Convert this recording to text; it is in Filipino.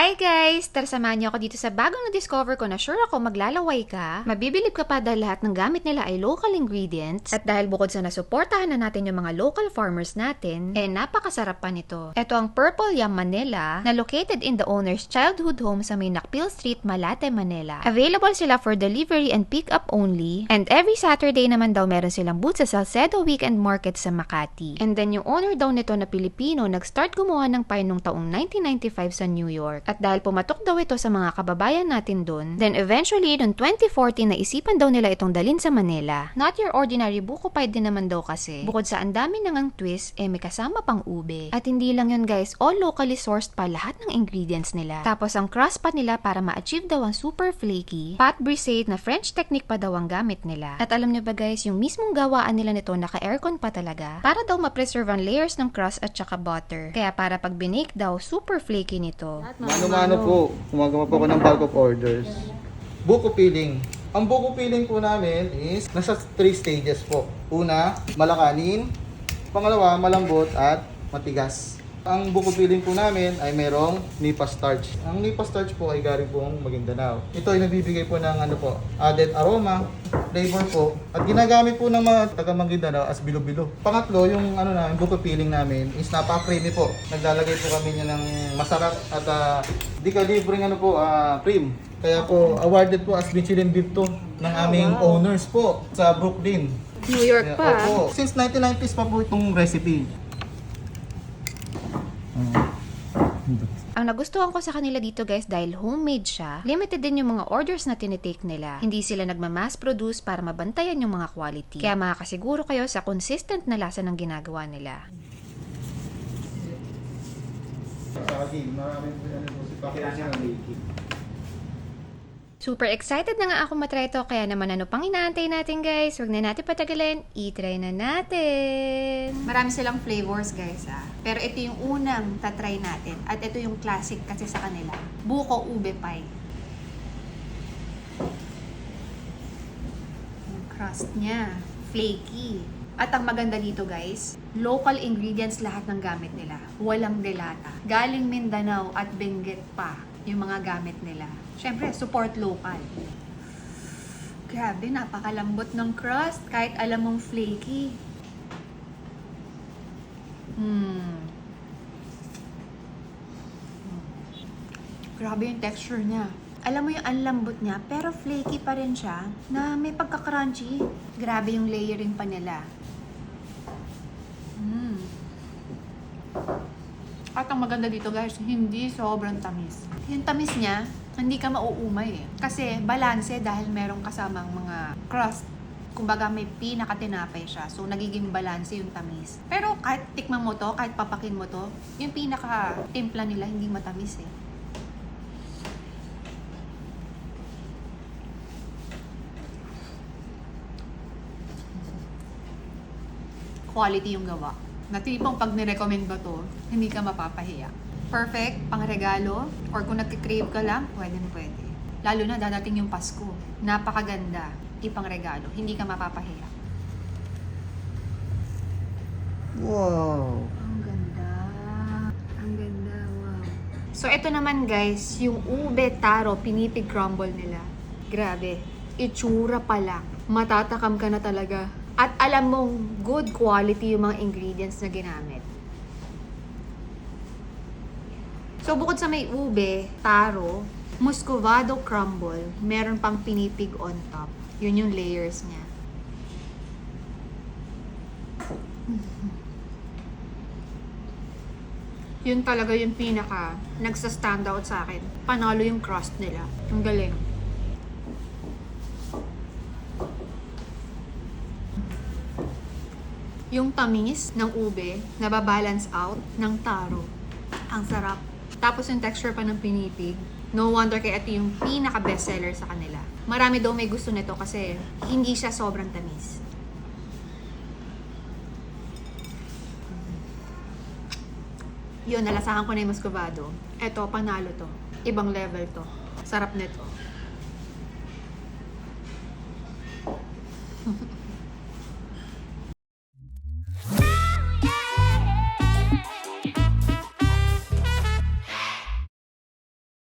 Hi guys! Tara samahan niyo ako dito sa bagong na-discover ko na sure ako maglalaway ka. Mabibilib ka pa dahil lahat ng gamit nila ay local ingredients. At dahil bukod sa nasuportahan na natin yung mga local farmers natin, eh napakasarap pa nito. Ito ang Purple Yam Manila na located in the owner's childhood home sa may Street, Malate, Manila. Available sila for delivery and pick up only. And every Saturday naman daw meron silang booth sa Salcedo Weekend Market sa Makati. And then yung owner daw nito na Pilipino nag-start gumawa ng pie nung taong 1995 sa New York. At dahil pumatok daw ito sa mga kababayan natin doon, then eventually noong 2014 naisipan daw nila itong dalin sa Manila. Not your ordinary buko pie din naman daw kasi. Bukod sa ang dami nang ang twist, eh may kasama pang ube. At hindi lang yun guys, all locally sourced pa lahat ng ingredients nila. Tapos ang crust pa nila para ma-achieve daw ang super flaky, pat brisette na French technique pa daw ang gamit nila. At alam niyo ba guys, yung mismong gawaan nila nito naka-aircon pa talaga para daw ma-preserve ang layers ng crust at saka butter. Kaya para pag binake daw, super flaky nito. Mano-mano po, gumagawa po ako ng bulk of orders. Buko peeling. Ang buko peeling po namin is nasa 3 stages po. Una, malakanin. Pangalawa, malambot at matigas. Ang buko peeling po namin ay merong nipa starch. Ang nipa starch po ay galing po ang Maguindanao. Ito ay nagbibigay po ng ano po, added aroma, flavor po. At ginagamit po ng mga taga Maguindanao as bilo-bilo. Pangatlo, yung ano na, yung buko peeling namin is napaka-creamy po. Naglalagay po kami niya ng masarap at uh, di ka libreng ano po, ah, cream. Kaya po, awarded po as Michelin Beef to ng aming owners po sa Brooklyn. New York pa. Opo. Since 1990s pa po itong recipe. Ang nagustuhan ko sa kanila dito guys dahil homemade siya, limited din yung mga orders na tinitake nila. Hindi sila nagma-mass produce para mabantayan yung mga quality. Kaya makakasiguro kayo sa consistent na lasa ng ginagawa nila. Saging, maraming po ano po si Pakistan ng making. Super excited na nga ako matry ito, kaya naman ano pang inaantay natin guys? Huwag na natin patagalin, i-try na natin! Marami silang flavors guys ah. Pero ito yung unang tatry natin. At ito yung classic kasi sa kanila. Buko ube pie. Yung crust niya. Flaky. At ang maganda dito guys, local ingredients lahat ng gamit nila. Walang delata. Galing Mindanao at Benguet pa yung mga gamit nila. Siyempre, support local. Grabe, napakalambot ng crust. Kahit alam mong flaky. Hmm. Grabe yung texture niya. Alam mo yung anlambot niya, pero flaky pa rin siya na may pagka-crunchy. Grabe yung layering pa nila. Hmm. At ang maganda dito guys, hindi sobrang tamis. Yung tamis niya, hindi ka mauumay eh. Kasi balanse dahil merong kasamang mga crust. Kumbaga may pinaka-tinapay siya. So nagiging balanse yung tamis. Pero kahit tikman mo to, kahit papakin mo to, yung pinaka-timpla nila hindi matamis eh. quality yung gawa. Na tipong pag nirecommend ba to, hindi ka mapapahiya. Perfect, pang regalo, or kung nagkikrave ka lang, pwede na pwede. Lalo na dadating yung Pasko. Napakaganda, ipang regalo, hindi ka mapapahiya. Wow! Ang ganda. Ang ganda, wow. So, ito naman guys, yung ube taro, pinipig crumble nila. Grabe. Itsura pa lang. Matatakam ka na talaga. At alam mong good quality yung mga ingredients na ginamit. So, bukod sa may ube, taro, muscovado crumble, meron pang pinipig on top. Yun yung layers niya. yun talaga yung pinaka nagsa-stand out sa akin. Panalo yung crust nila. Ang galing. Yung tamis ng ube, nababalance out ng taro. Ang sarap. Tapos yung texture pa ng pinipig. No wonder kaya ito yung pinaka bestseller sa kanila. Marami daw may gusto nito kasi hindi siya sobrang tamis. Yun, nalasahan ko na yung muscovado. Eto, panalo to. Ibang level to. Sarap nito.